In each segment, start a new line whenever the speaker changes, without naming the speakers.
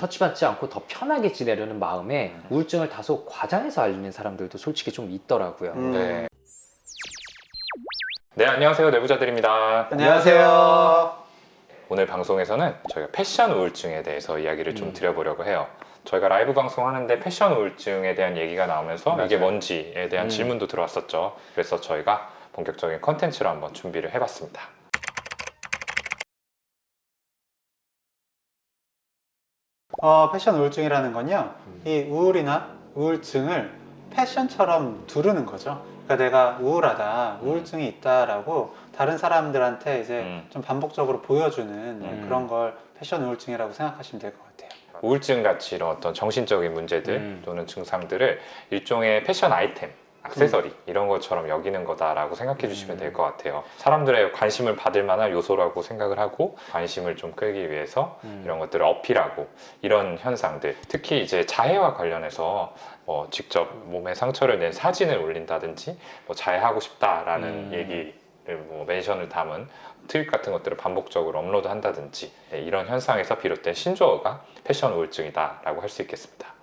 터치받지 않고 더 편하게 지내려는 마음에
음.
우울증을 다소 과장해서 알리는 사람들도 솔직히 좀 있더라고요.
음.
네. 네, 안녕하세요. 내부자들입니다.
안녕하세요.
오늘 방송에서는 저희가 패션 우울증에 대해서 이야기를 좀
음.
드려보려고 해요. 저희가 라이브 방송하는데 패션 우울증에 대한 얘기가 나오면서 이게
맞아요.
뭔지에 대한
음.
질문도 들어왔었죠. 그래서 저희가 본격적인 컨텐츠로 한번 준비를 해봤습니다.
어, 패션 우울증이라는 건요,
음.
이 우울이나 우울증을 패션처럼 두르는 거죠. 그러니까 내가 우울하다, 우울증이 있다라고 다른 사람들한테 이제
음.
좀 반복적으로 보여주는
음.
그런 걸 패션 우울증이라고 생각하시면 될 것 같아요.
우울증 같이 이런 어떤 정신적인 문제들
음.
또는 증상들을 일종의 패션 아이템, 액세서리 이런 것처럼 여기는 거다라고 생각해 주시면
음.
될것 같아요. 사람들의 관심을 받을 만한 요소라고 생각을 하고 관심을 좀 끌기 위해서
음.
이런 것들을 어필하고 이런 현상들 특히 이제 자해와 관련해서 뭐 직접 몸에 상처를 낸 사진을 올린다든지 뭐 자해하고 싶다라는
음.
얘기를 뭐 멘션을 담은 트윗 같은 것들을 반복적으로 업로드 한다든지 네, 이런 현상에서 비롯된 신조어가 패션 우울증이다라고 할 수 있겠습니다.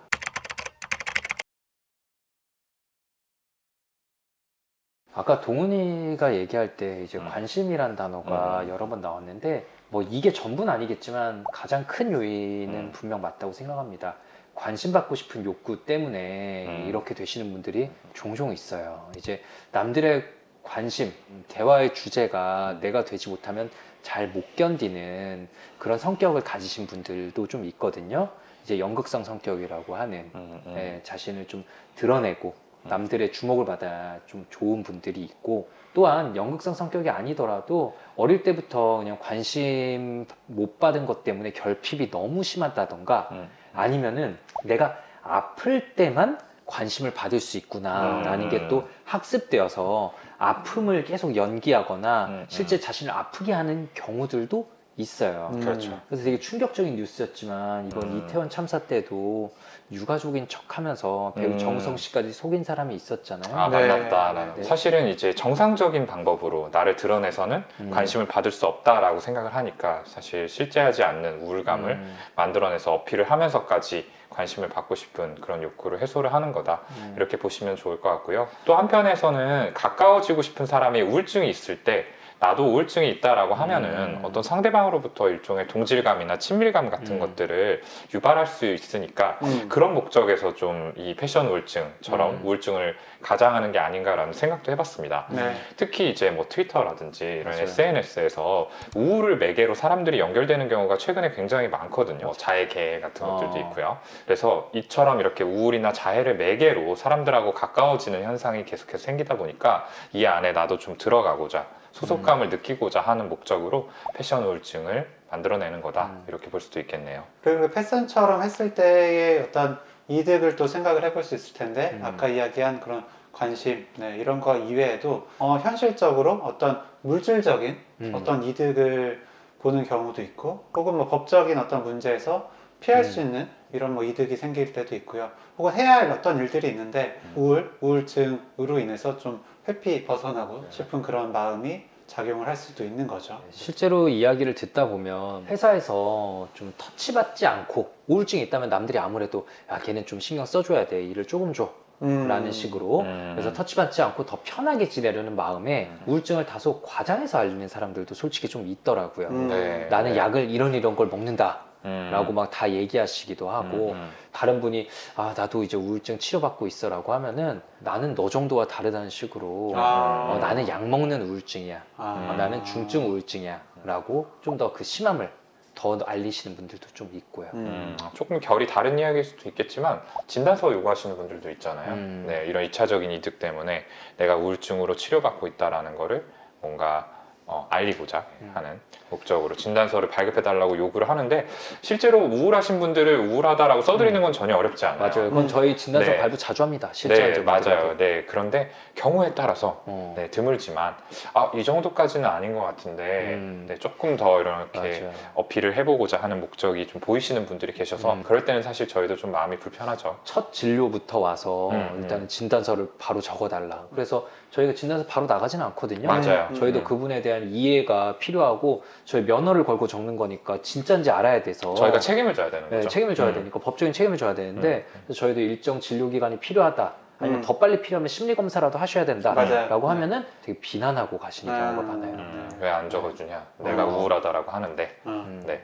아까 동훈이가 얘기할 때 이제
음.
관심이란 단어가
음.
여러 번 나왔는데 뭐 이게 전부는 아니겠지만 가장 큰 요인은
음.
분명 맞다고 생각합니다. 관심 받고 싶은 욕구 때문에
음.
이렇게 되시는 분들이 종종 있어요. 이제 남들의 관심, 대화의 주제가 내가 되지 못하면 잘 못 견디는 그런 성격을 가지신 분들도 좀 있거든요. 이제 연극성 성격이라고 하는
음, 음.
예, 자신을 좀 드러내고
음.
남들의 주목을 받아 좀 좋은 분들이 있고 또한 연극성 성격이 아니더라도 어릴 때부터 그냥 관심 못 받은 것 때문에 결핍이 너무 심하다던가
음.
아니면은 내가 아플 때만 관심을 받을 수 있구나라는
음.
게또 학습되어서 아픔을 계속 연기하거나
음,
실제 자신을 아프게 하는 경우들도 있어요.
음.
그렇죠.
그래서 되게 충격적인 뉴스였지만 이번
음.
이태원 참사 때도 유가족인 척하면서 배우
음.
정우성 씨까지 속인 사람이 있었잖아요.
아
네.
만났다.
네.
사실은 이제 정상적인 방법으로 나를 드러내서는
음.
관심을 받을 수 없다라고 생각을 하니까 사실 실제하지 않는 우울감을
음.
만들어내서 어필을 하면서까지 관심을 받고 싶은 그런 욕구를 해소를 하는 거다.
음.
이렇게 보시면 좋을 것 같고요. 또 한편에서는 가까워지고 싶은 사람이 우울증이 있을 때 나도 우울증이 있다라고 하면은
음.
어떤 상대방으로부터 일종의 동질감이나 친밀감 같은
음.
것들을 유발할 수 있으니까
음.
그런 목적에서 좀 이 패션 우울증처럼
음.
우울증을 가장하는 게 아닌가라는 생각도 해봤습니다.
네.
특히 이제 뭐 트위터라든지 이런
맞아요.
SNS에서 우울을 매개로 사람들이 연결되는 경우가 최근에 굉장히 많거든요. 뭐 자해계 같은 것들도
어.
있고요. 그래서 이처럼 이렇게 우울이나 자해를 매개로 사람들하고 가까워지는 현상이 계속해서 생기다 보니까 이 안에 나도 좀 들어가고자 소속감을 느끼고자 하는 목적으로 패션 우울증을 만들어내는 거다
음.
이렇게 볼 수도 있겠네요.
그리고 패션처럼 했을 때의 어떤 이득을 또 생각을 해볼 수 있을 텐데
음.
아까 이야기한 그런 관심 네, 이런 거 이외에도 어, 현실적으로 어떤 물질적인
음.
어떤 이득을 보는 경우도 있고 혹은 뭐 법적인 어떤 문제에서 피할
음.
수 있는 이런 뭐 이득이 생길 때도 있고요 혹은 해야 할 어떤 일들이 있는데
음.
우울, 우울증으로 인해서 좀 회피 벗어나고
네.
싶은 그런 마음이 작용을 할 수도 있는 거죠
실제로 이야기를 듣다 보면 회사에서 좀 터치받지 않고 우울증이 있다면 남들이 아무래도 야 걔는 좀 신경 써줘야 돼 일을 조금 줘
음.
라는 식으로
음.
그래서 터치받지 않고 더 편하게 지내려는 마음에
음.
우울증을 다소 과장해서 알리는 사람들도 솔직히 좀 있더라고요
음.
네.
나는
네.
약을 이런 이런 걸 먹는다
음.
라고 막 다 얘기하시기도 하고
음, 음.
다른 분이 아 나도 이제 우울증 치료받고 있어 라고 하면은 나는 너 정도와 다르다는 식으로
아.
어, 나는 약 먹는 우울증이야
아.
어, 나는 중증 우울증이야 라고 좀 더 그 심함을 더 알리시는 분들도 좀 있고요
음, 조금 결이 다른 이야기일 수도 있겠지만 진단서 요구하시는 분들도 있잖아요.
음.
네, 이런 2차적인 이득 때문에 내가 우울증으로 치료받고 있다라는 거를 뭔가 어, 알리고자
음.
하는 목적으로 진단서를 발급해 달라고 요구를 하는데 실제로 우울하신 분들을 우울하다라고 써드리는 건 전혀 어렵지 않아요.
음. 맞아요 그건
음.
저희 진단서
네.
발부 자주 합니다
네,
실제로
맞아요. 네, 그런데 경우에 따라서
어.
네, 드물지만 아, 이 정도까지는 아닌 것 같은데
음.
네, 조금 더 이렇게
맞아요
어필을 해보고자 하는 목적이 좀 보이시는 분들이 계셔서
음.
그럴 때는 사실 저희도 좀 마음이 불편하죠.
첫 진료부터 와서
음,
일단은 진단서를 바로 적어달라. 그래서 저희가 진단서 바로 나가지는 않거든요.
맞아요.
음.
저희도
음.
그분에 대한 대한 이해가 필요하고 저희 면허를 걸고 적는 거니까 진짜인지 알아야 돼서
저희가 책임을 져야 되는
네,
거죠.
책임을 져야
음.
되니까 법적인 책임을 져야 되는데 그래서 저희도 일정 진료 기간이 필요하다 아니면
음.
더 빨리 필요하면 심리 검사라도 하셔야 된다라고
맞아요.
하면은 되게 비난하고 가시는
음.
경우가 많아요.
음, 왜안 적어주냐? 내가
어.
우울하다라고 하는데.
어.
음.
네.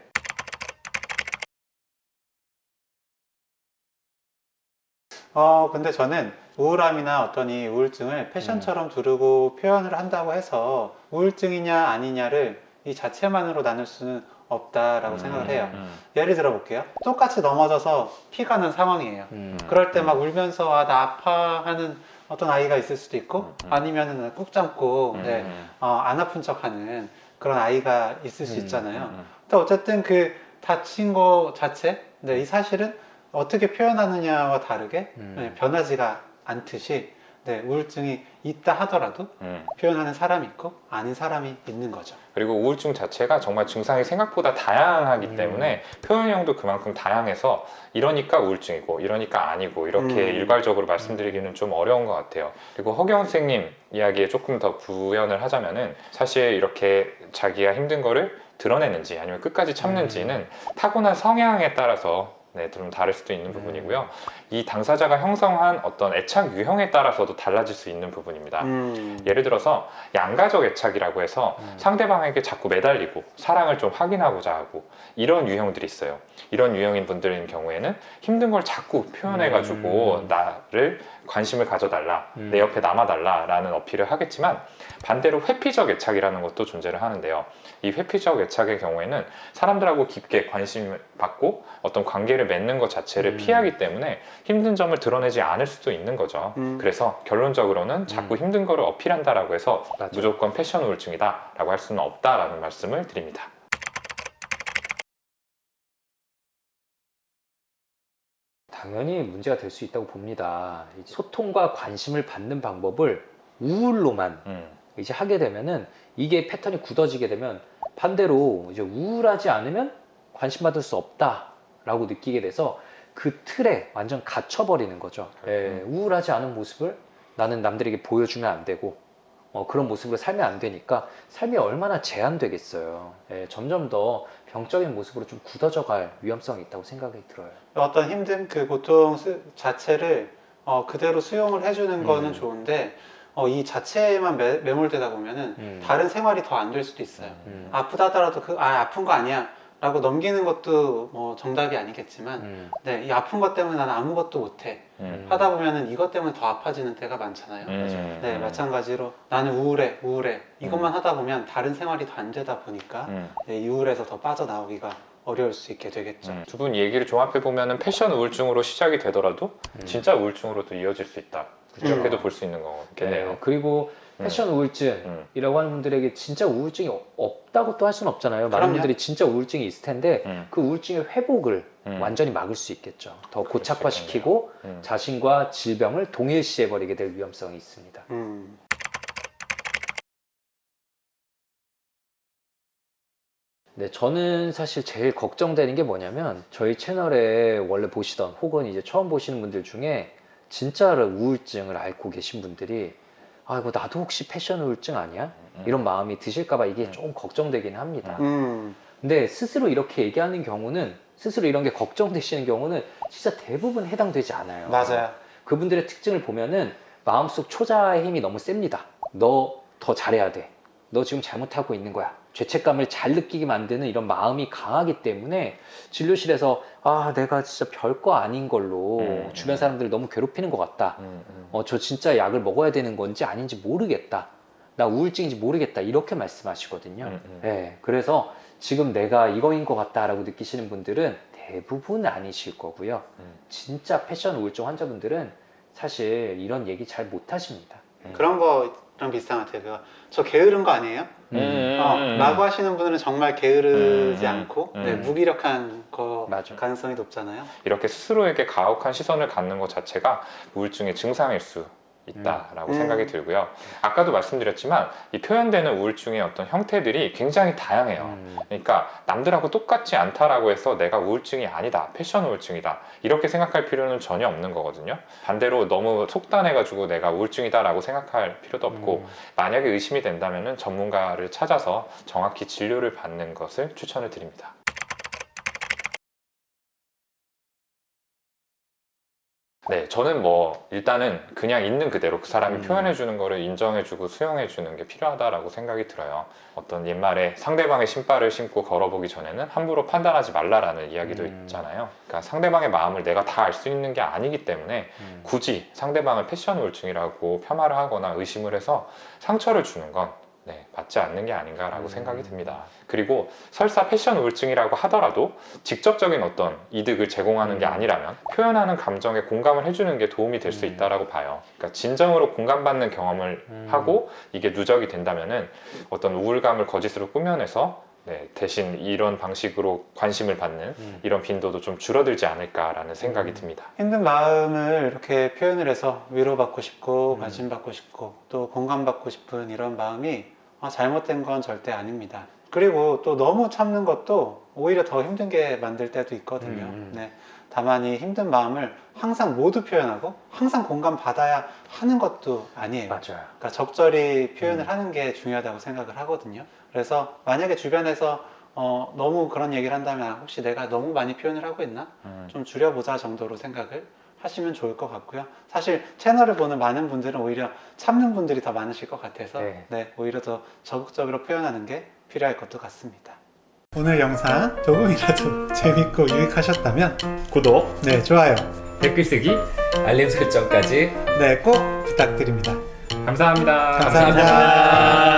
어, 근데 저는 우울함이나 어떤 이 우울증을 패션처럼 두르고 표현을 한다고 해서 우울증이냐 아니냐를 이 자체만으로 나눌 수는 없다라고
음,
생각을 해요.
음.
예를 들어 볼게요. 똑같이 넘어져서 피가 난 상황이에요.
음.
그럴 때 막 울면서 아, 나 아파 하는 어떤 아이가 있을 수도 있고
음, 음.
아니면은 꾹 참고
음,
네,
음,
어, 안 아픈 척하는 그런 아이가 있을 수
음,
있잖아요.
음,
근데 어쨌든 그 다친 거 자체, 네, 이 사실은 어떻게 표현하느냐와 다르게
음.
네, 변하지가 않듯이 네, 우울증이 있다 하더라도
음.
표현하는 사람이 있고 아닌 사람이 있는 거죠.
그리고 우울증 자체가 정말 증상이 생각보다 다양하기
음.
때문에 표현형도 그만큼 다양해서 이러니까 우울증이고 이러니까 아니고 이렇게
음.
일괄적으로 말씀드리기는 좀 어려운 것 같아요. 그리고 허경 선생님 이야기에 조금 더 부연을 하자면은 사실 이렇게 자기가 힘든 거를 드러내는지 아니면 끝까지 참는지는 타고난 성향에 따라서 네, 좀 다를 수도 있는 부분이고요. 이 당사자가 형성한 어떤 애착 유형에 따라서도 달라질 수 있는 부분입니다.
음.
예를 들어서 양가적 애착이라고 해서
음.
상대방에게 자꾸 매달리고 사랑을 좀 확인하고자 하고 이런 유형들이 있어요. 이런 유형인 분들인 경우에는 힘든 걸 자꾸 표현해가지고
음.
나를 관심을 가져달라,
음.
내 옆에 남아달라라는 어필을 하겠지만 반대로 회피적 애착이라는 것도 존재를 하는데요. 이 회피적 애착의 경우에는 사람들하고 깊게 관심을 받고 어떤 관계를 맺는 것 자체를
음.
피하기 때문에 힘든 점을 드러내지 않을 수도 있는 거죠.
음.
그래서 결론적으로는 자꾸
음.
힘든 거를 어필한다라고 해서
맞아요.
무조건 패션 우울증이다라고 할 수는 없다라는 말씀을 드립니다.
당연히 문제가 될 수 있다고 봅니다. 소통과 관심을 받는 방법을 우울로만
음,
이제 하게 되면은 이게 패턴이 굳어지게 되면 반대로 이제 우울하지 않으면 관심 받을 수 없다라고 느끼게 돼서 그 틀에 완전 갇혀버리는 거죠. 예, 우울하지 않은 모습을 나는 남들에게 보여주면 안 되고 어, 그런 모습으로 살면 안 되니까 삶이 얼마나 제한되겠어요. 예, 점점 더 병적인 모습으로 좀 굳어져 갈 위험성이 있다고 생각이 들어요.
어떤 힘든 그 고통 스- 자체를 어, 그대로 수용을 해주는 거는
음.
좋은데 어, 이 자체에만 매, 매몰되다 보면은
음.
다른 생활이 더 안 될 수도 있어요.
음.
아프다 하더라도 그 아 아픈 거 아니야 라고 넘기는 것도 뭐 정답이 아니겠지만
음.
네, 이 아픈 것 때문에 나는 아무것도 못해
음,
하다 보면은 이것 때문에 더 아파지는 때가 많잖아요.
음,
네,
음,
마찬가지로 나는 우울해, 우울해. 이것만 하다 보면 다른 생활이 더 안 되다 보니까
음,
네, 이 우울에서 더 빠져나오기가 어려울 수 있게 되겠죠.
음. 두분 얘기를 종합해 보면은 패션 우울증으로 시작이 되더라도
음.
진짜 우울증으로도 이어질 수 있다. 이렇게도
음.
볼수 있는 거겠네요.
네, 그리고
음.
패션 우울증이라고
음,
하는 분들에게 진짜 우울증이 없다고 또 할 수는 없잖아요. 많은
그럼요.
분들이 진짜 우울증이 있을 텐데
음,
그 우울증의 회복을
음.
완전히 막을 수 있겠죠.
더수
고착화시키고
음.
자신과 질병을 동일시해 버리게 될 위험성이 있습니다.
음.
네, 저는 사실 제일 걱정되는 게 뭐냐면 저희 채널에 원래 보시던 혹은 이제 처음 보시는 분들 중에 진짜로 우울증을 앓고 계신 분들이 아 이거 나도 혹시 패션 우울증 아니야?
음.
이런 마음이 드실까봐 이게
음.
좀 걱정되긴 합니다.
음.
근데 스스로 이렇게 얘기하는 경우는 스스로 이런 게 걱정되시는 경우는 진짜 대부분 해당되지 않아요.
맞아요.
그분들의 특징을 보면은 마음속 초자의 힘이 너무 셉니다. 너 더 잘해야 돼. 너 지금 잘못하고 있는 거야. 죄책감을 잘 느끼게 만드는 이런 마음이 강하기 때문에 진료실에서 아 내가 진짜 별거 아닌 걸로
음,
주변
음.
사람들을 너무 괴롭히는 것 같다.
음, 음.
어 저 진짜 약을 먹어야 되는 건지 아닌지 모르겠다. 나 우울증인지 모르겠다. 이렇게 말씀하시거든요.
음, 음.
네, 그래서 지금 내가 이거인 것 같다라고 느끼시는 분들은 대부분 아니실 거고요.
음.
진짜 패션 우울증 환자분들은 사실 이런 얘기 잘 못하십니다.
그런 거 랑 비슷한 것 같아요. 그거 저 게으른 거 아니에요?
음,
어,
음,
라고 하시는 분들은 정말 게으르지
음,
않고
음.
네, 무기력한 거
맞아.
가능성이 높잖아요.
이렇게 스스로에게 가혹한 시선을 갖는 것 자체가 우울증의 증상일 수 있다라고
음.
생각이 들고요. 아까도 말씀드렸지만 이 표현되는 우울증의 어떤 형태들이 굉장히 다양해요.
음.
그러니까 남들하고 똑같지 않다라고 해서 내가 우울증이 아니다, 패션 우울증이다 이렇게 생각할 필요는 전혀 없는 거거든요. 반대로 너무 속단해가지고 내가 우울증이다라고 생각할 필요도 없고
음.
만약에 의심이 된다면 전문가를 찾아서 정확히 진료를 받는 것을 추천을 드립니다. 네, 저는 뭐 일단은 그냥 있는 그대로 그 사람이
음.
표현해 주는 거를 인정해 주고 수용해 주는 게 필요하다라고 생각이 들어요. 어떤 옛말에 상대방의 신발을 신고 걸어보기 전에는 함부로 판단하지 말라라는 이야기도
음.
있잖아요. 그러니까 상대방의 마음을 내가 다 알 수 있는 게 아니기 때문에
음.
굳이 상대방을 패션 우울증이라고 폄하를 하거나 의심을 해서 상처를 주는 건 네, 맞지 않는 게 아닌가라고
음.
생각이 듭니다. 그리고 설사 패션 우울증이라고 하더라도 직접적인 어떤 이득을 제공하는 게
음.
아니라면 표현하는 감정에 공감을 해주는 게 도움이 될수
음.
있다라고 봐요. 그러니까 진정으로 공감받는 경험을
음.
하고 이게 누적이 된다면은 어떤 우울감을 거짓으로 꾸며내서 네, 대신 이런 방식으로 관심을 받는
음.
이런 빈도도 좀 줄어들지 않을까라는 생각이
음.
듭니다.
힘든 마음을 이렇게 표현을 해서 위로받고 싶고
음.
관심받고 싶고 또 공감받고 싶은 이런 마음이 아, 잘못된 건 절대 아닙니다. 그리고 또 너무 참는 것도 오히려 더 힘든 게 만들 때도 있거든요.
음.
네. 다만 이 힘든 마음을 항상 모두 표현하고 항상 공감 받아야 하는 것도 아니에요.
맞아요.
그러니까 적절히 표현을
음.
하는 게 중요하다고 생각을 하거든요. 그래서 만약에 주변에서 어, 너무 그런 얘기를 한다면 아, 혹시 내가 너무 많이 표현을 하고 있나?
음.
좀 줄여보자 정도로 생각을 하시면 좋을 것 같고요. 사실 채널을 보는 많은 분들은 오히려 참는 분들이 더 많으실 것 같아서
네.
네, 오히려 더 적극적으로 표현하는 게 필요할 것도 같습니다. 오늘 영상 조금이라도 재밌고 유익하셨다면
구독,
네, 좋아요.
댓글 쓰기, 알림 설정까지
네, 꼭 부탁드립니다.
감사합니다.
감사합니다.